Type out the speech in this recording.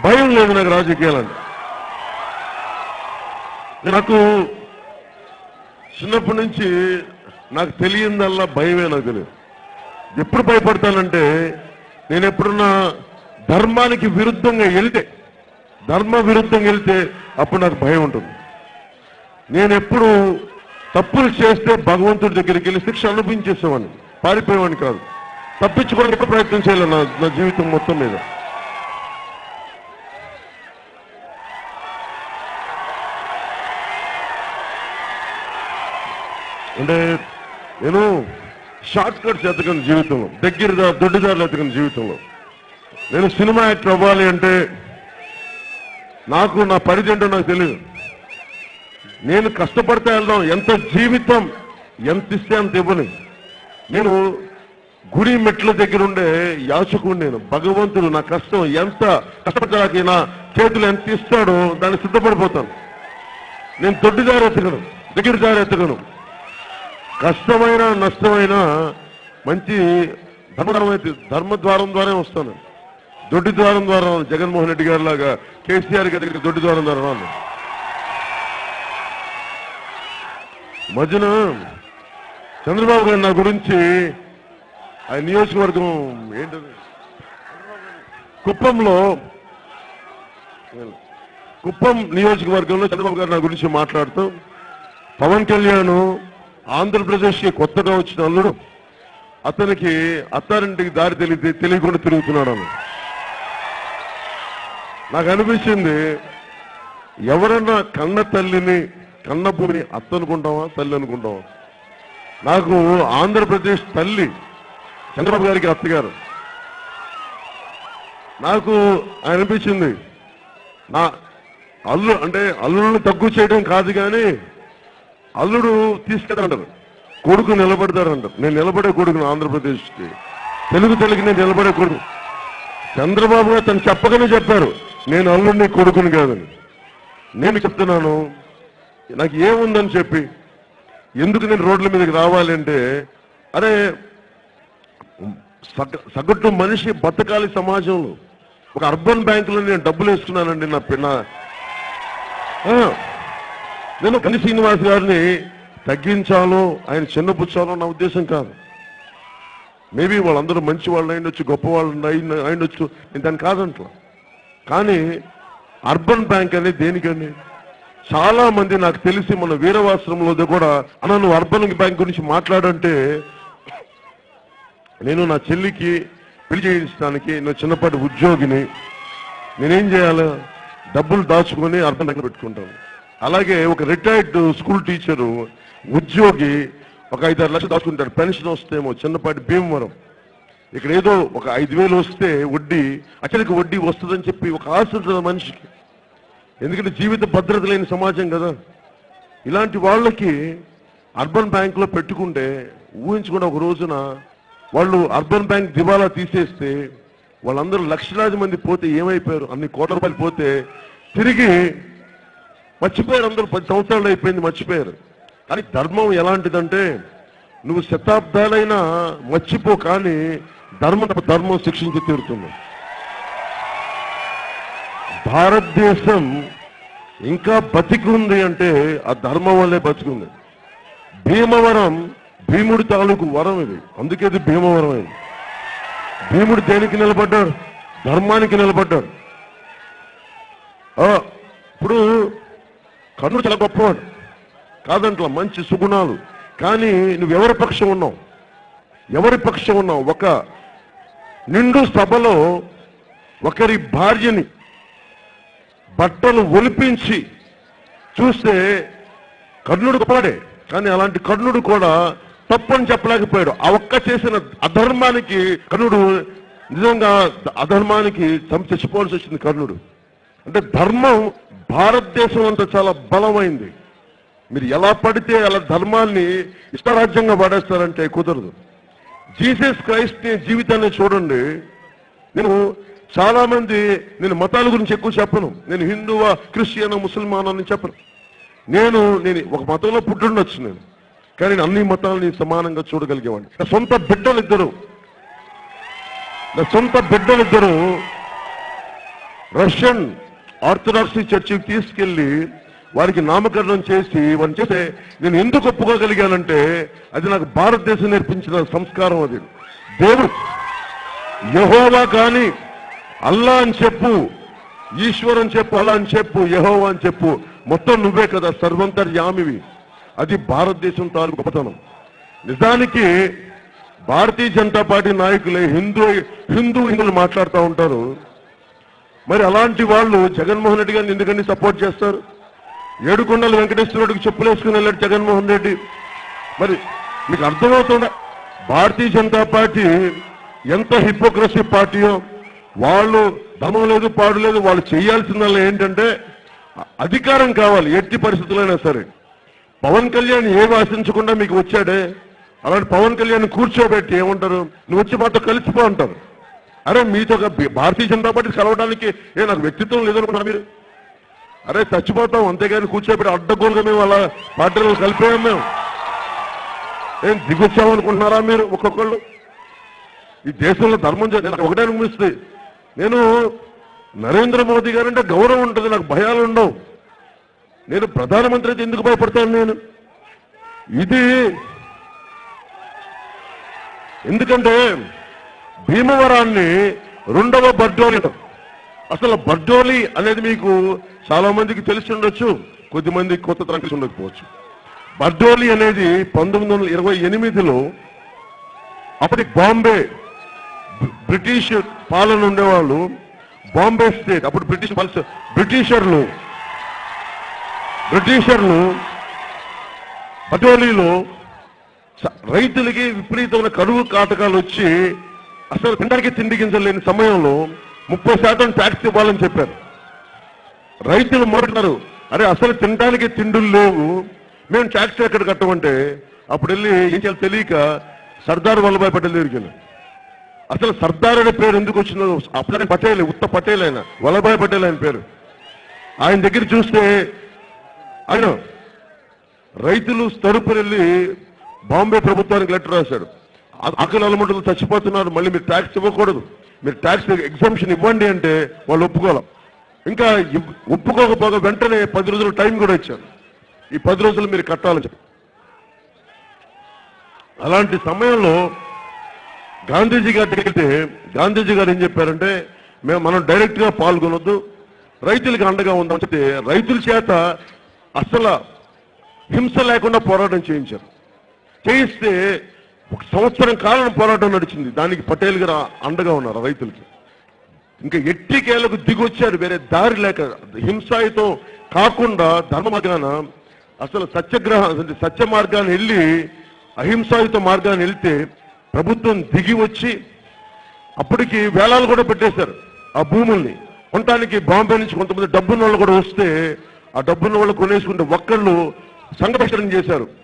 భయం లేదు నాకు రాజకీయాలంటే. నాకు చిన్నప్పటి నుంచి నాకు తెలియందల్లా భయమే నాకు తెలియదు. ఎప్పుడు భయపడతానంటే నేను ఎప్పుడున్నా ధర్మానికి విరుద్ధంగా వెళ్తే ధర్మ విరుద్ధంగా వెళ్తే అప్పుడు నాకు భయం ఉంటుంది. నేను ఎప్పుడు తప్పులు చేస్తే భగవంతుడి దగ్గరికి వెళ్ళి శిక్ష అనుభవించేసేవాడిని. పారిపోయేవాడిని కాదు. తప్పించుకోవడానికి ప్రయత్నం చేయాలి నా జీవితం మొత్తం మీద. అంటే నేను షార్ట్ కట్స్ ఎతకని జీవితంలో దగ్గర దొడ్డిదారులు ఎతకని జీవితంలో. నేను సినిమా యాక్టర్ అవ్వాలి అంటే నాకు నా పరిధి ఏంటో నాకు తెలియదు నేను కష్టపడితే వెళ్దాం ఎంత జీవితం ఎంత ఇస్తే అంత ఇవ్వని. నేను గుడి మెట్ల దగ్గర ఉండే యాచకుడు నేను భగవంతుడు నా కష్టం ఎంత కష్టపడడానికి నా చేతులు ఎంత ఇస్తాడో దాన్ని సిద్ధపడిపోతాను. నేను దొడ్డిదారి ఎత్తగను దగ్గర దారి ఎత్తగను కష్టమైన నష్టమైన మంచి ధర్మద్వారం అయితే ధర్మద్వారం ద్వారా వస్తాను. దొడ్డి ద్వారం ద్వారా జగన్మోహన్ రెడ్డి గారి లాగా కేసీఆర్ గారి దొడ్డి ద్వారం ద్వారా రాను. మధ్యన చంద్రబాబు గారు నా గురించి ఆ నియోజకవర్గం ఏంటది? కుప్పంలో కుప్పం నియోజకవర్గంలో చంద్రబాబు గారు నా గురించి మాట్లాడుతూ పవన్ కళ్యాణ్ ఆంధ్రప్రదేశ్కి కొత్తగా వచ్చిన అల్లుడు. అతనికి అత్తారింటికి దారి తెలియ తెలియకుండా తిరుగుతున్నాడు అని నాకు అనిపించింది ఎవరన్నా కన్న తల్లిని కన్న భూమిని అత్త అనుకుంటావా తల్లి అనుకుంటావా? నాకు ఆంధ్రప్రదేశ్ తల్లి చంద్రబాబు గారికి అత్తగారు. నాకు అనిపించింది నా అల్లు అంటే అల్లులను తక్కువ చేయడం కాదు కానీ అల్లుడు తీసుకెళ్ళంటారు కొడుకు నిలబడతారంటారు నేను నిలబడే కొడుకును ఆంధ్రప్రదేశ్కి. తెలుగు తెలుగు నేను నిలబడే కొడుకు. చంద్రబాబు గారు తను చెప్పగానే చెప్పారు. నేను అల్లుడిని కొడుకుని కాదని. నేను చెప్తున్నాను నాకు ఏముందని చెప్పి. ఎందుకు నేను రోడ్ల మీదకి రావాలంటే అరే సగ- సగటు మనిషి బతకాలి సమాజంలో. ఒక అర్బన్ బ్యాంకులో నేను డబ్బులు వేసుకున్నానండి నా పిన్న. నేను కని శ్రీనివాస్ గారిని తగ్గించాలో ఆయన చిన్నపుచ్చాలో నా ఉద్దేశం కాదు. మేబీ వాళ్ళందరూ మంచి వాళ్ళు అయిండొచ్చు గొప్ప వాళ్ళు అయి- అయిండొచ్చు నేను దాన్ని కాదంట్లా. కానీ అర్బన్ బ్యాంక్ అనేది దేనికండి చాలా మంది నాకు తెలిసి మన వీరవాశ్రమంలో కూడా అన్న నువ్వు అర్బన్ బ్యాంక్ గురించి మాట్లాడంటే నేను నా చెల్లికి పెళ్ళి చేయించడానికి నా చిన్నపాటి ఉద్యోగిని నేనేం చేయాలి? డబ్బులు దాచుకొని అర్బన్ బ్యాంక్ పెట్టుకుంటాను. అలాగే ఒక రిటైర్డ్ స్కూల్ టీచరు ఉద్యోగి ఒక ఐదారు లక్షలు దాచుకుంటాడు. పెన్షన్ వస్తేమో చిన్నపాటి భీమవరం. ఇక్కడ ఏదో ఒక ఐదు వేలు వస్తే వడ్డీ అక్కడికి వడ్డీ వస్తుందని చెప్పి ఒక ఆశ ఉంటుంది మనిషికి. ఎందుకంటే జీవిత భద్రత లేని సమాజం కదా. ఇలాంటి వాళ్ళకి అర్బన్ బ్యాంకులో పెట్టుకుంటే ఊహించుకున్న ఒక రోజున వాళ్ళు అర్బన్ బ్యాంక్ దివాలా తీసేస్తే వాళ్ళందరూ లక్షలాది మంది పోతే ఏమైపోయారు? అన్ని కోట్ల రూపాయలు పోతే తిరిగి మర్చిపోయారు అందరూ పది సంవత్సరాలు అయిపోయింది మర్చిపోయారు. కానీ ధర్మం ఎలాంటిదంటే నువ్వు శతాబ్దాలైనా మర్చిపో కానీ ధర్మం ధర్మం శిక్షించి తీరుతుంది. భారతదేశం ఇంకా బతికుంది అంటే ఆ ధర్మం వల్లే బతికుంది. భీమవరం భీముడి తాలూకు వరం ఇది. అందుకే ఇది భీమవరం అయింది భీముడు దేనికి నిలబడ్డాడు? ధర్మానికి నిలబడ్డాడు. ఇప్పుడు కర్ణుడు చాలా గొప్పవాడు. కాదంట్లా మంచి సుగుణాలు. కానీ నువ్వు ఎవరి పక్షం ఉన్నావు? ఎవరి పక్షం ఉన్నావు? ఒక నిండు సభలో ఒకరి భార్యని బట్టలు ఒలిపించి చూస్తే కర్ణుడు గొప్పవాడే. కానీ అలాంటి కర్ణుడు కూడా తప్పని చెప్పలేకపోయాడు. ఆ ఒక్క చేసిన అధర్మానికి కర్ణుడు నిజంగా అధర్మానికి చంపి చచ్చిపోవాల్సి వచ్చింది కర్ణుడు. అంటే ధర్మం భారతదేశం అంతా చాలా బలమైంది. మీరు ఎలా పడితే అలా ధర్మాన్ని ఇష్టరాజ్యంగా పడేస్తారంటే కుదరదు. జీసస్ క్రైస్ట్ జీవితాన్ని చూడండి. నేను చాలా మంది నేను మతాల గురించి ఎక్కువ చెప్పను. నేను హిందువా క్రిస్టియన్ ముసల్మాన్ అని చెప్పను. నేను నేను ఒక మతంలో పుట్టుండొచ్చు నేను. కానీ నేను అన్ని మతాలని సమానంగా చూడగలిగేవాడిని. నా సొంత బిడ్డలిద్దరు. నా సొంత బిడ్డలిద్దరు రష్యన్ ఆర్థడాక్స్ చర్చికి తీసుకెళ్ళి వారికి నామకరణం చేసి వారిని చేస్తే నేను ఎందుకు ఒప్పుకోగలిగానంటే అది నాకు భారతదేశం నేర్పించిన సంస్కారం అది. దేవుడు యహోవా కానీ అల్లా అని చెప్పు ఈశ్వరం చెప్పు అల్లా అని చెప్పు యహోవా అని చెప్పు మొత్తం నువ్వే కదా సర్వంతర్యామివి. అది భారతదేశం తాలూకు గొప్పతనం. నిజానికి భారతీయ జనతా పార్టీ నాయకులే హిందూ హిందూ హిందువులు మాట్లాడుతూ ఉంటారు. మరి అలాంటి వాళ్ళు జగన్మోహన్ రెడ్డి గారిని ఎందుకండి సపోర్ట్ చేస్తారు? ఏడుకొండల వెంకటేశ్వరుడికి చెప్పులేసుకుని వెళ్ళాడు జగన్మోహన్ రెడ్డి. మరి మీకు అర్థమవుతుందా? భారతీయ జనతా పార్టీ ఎంత హిపోక్రసీ పార్టీయో వాళ్ళు దమం లేదు పాడు లేదు వాళ్ళు చేయాల్సిందల్లా ఏంటంటే అధికారం కావాలి ఎట్టి పరిస్థితులైనా సరే. పవన్ కళ్యాణ్ ఏమి ఆశించకుండా మీకు వచ్చాడే? అలాంటి పవన్ కళ్యాణ్ కూర్చోబెట్టి ఏమంటారు? నువ్వు వచ్చి మాతో కలిసిపో అంటారు. అరే మీతో భారతీయ జనతా పార్టీ కలవడానికి ఏ నాకు వ్యక్తిత్వం లేదనుకున్నా మీరు? అరే చచ్చిపోతాం అంతేగాని కూర్చోబెట్టి అడ్డగోలుగా మేము అలా పార్టీలో కలిపేయం మేము. ఏం దిగొచ్చామనుకుంటున్నారా మీరు ఒక్కొక్కళ్ళు? ఈ దేశంలో ధర్మం నాకు ఒకటే అనిపిస్తుంది. నేను నరేంద్ర మోదీ గారంటే గౌరవం ఉంటుంది నాకు భయాలు ఉండవు. నేను ప్రధానమంత్రి అయితే ఎందుకు భయపడతాను నేను? ఇది ఎందుకంటే భీమవరాన్ని రెండవ బర్డోలి అసలు బర్డోలి అనేది మీకు చాలా మందికి తెలిసి ఉండొచ్చు కొద్దిమంది కొత్త తరగతి ఉండకపోవచ్చు. బర్డోలి అనేది పంతొమ్మిది వందల ఇరవై ఎనిమిదిలో అప్పటి బాంబే బ్రిటిష్ పాలన ఉండేవాళ్ళు బాంబే స్టేట్ అప్పుడు బ్రిటిష్ పాలన బ్రిటిషర్లు బ్రిటిషర్లు బటోలీలో రైతులకి విపరీతమైన కరువు కాటకాలు వచ్చి అసలు తినడానికి తిండి గింజలు లేని సమయంలో ముప్పై శాతం ట్యాక్స్ ఇవ్వాలని చెప్పారు. రైతులు మొదలున్నారు అరే అసలు తినడానికి తిండులు లేవు. మేము ట్యాక్స్ ఎక్కడ కట్టమంటే అప్పుడు వెళ్ళి ఏం చేయాలి తెలియక సర్దార్ వల్లభాయ్ పటేల్ దగ్గరికి వెళ్ళాం. అసలు సర్దార్ అనే పేరు ఎందుకు వచ్చిందో అప్పుడే పటేల్ ఉత్త పటేల్ ఆయన వల్లభాయ్ పటేల్ ఆయన పేరు. ఆయన దగ్గర చూస్తే ఆయన రైతులు తరపున వెళ్ళి బాంబే ప్రభుత్వానికి లెటర్ రాశాడు ఆ- అలమంటలు చచ్చిపోతున్నారు. మళ్ళీ మీరు ట్యాక్స్ ఇవ్వకూడదు. మీరు ట్యాక్స్ ఎగ్జామ్షన్ ఇవ్వండి అంటే వాళ్ళు ఒప్పుకోలేం ఇంకా ఒప్పుకోకపోగా వెంటనే పది రోజులు టైం కూడా ఇచ్చారు. ఈ పది రోజులు మీరు కట్టాలని అలాంటి సమయంలో గాంధీజీ గారి దగ్గరికి గాంధీజీ గారు ఏం చెప్పారంటే మేము మనం డైరెక్ట్గా పాల్గొనొద్దు. రైతులకు అండగా ఉందామని చెప్తే రైతుల చేత అసలు హింస లేకుండా పోరాటం చేయించారు. చేయిస్తే ఒక సంవత్సరం కాలం పోరాటం నడిచింది. దానికి పటేల్ గారు అండగా ఉన్నారు రైతులకి. ఇంకా ఎట్టికేలకు దిగొచ్చారు వేరే దారి లేక. హింసాయుతం కాకుండా ధర్మ మార్గాన అసలు సత్యగ్రహ సత్య మార్గాన్ని వెళ్ళి అహింసాయుత మార్గాన్ని వెళ్తే ప్రభుత్వం దిగి వచ్చి అప్పటికి వేలాలు కూడా పెట్టేశారు ఆ భూముల్ని. కొనటానికి బాంబే నుంచి కొంతమంది డబ్బున్న వాళ్ళు కూడా వస్తే ఆ డబ్బున్న వాళ్ళు కొనేసుకుంటే ఒక్కళ్ళు సంఘ చేశారు.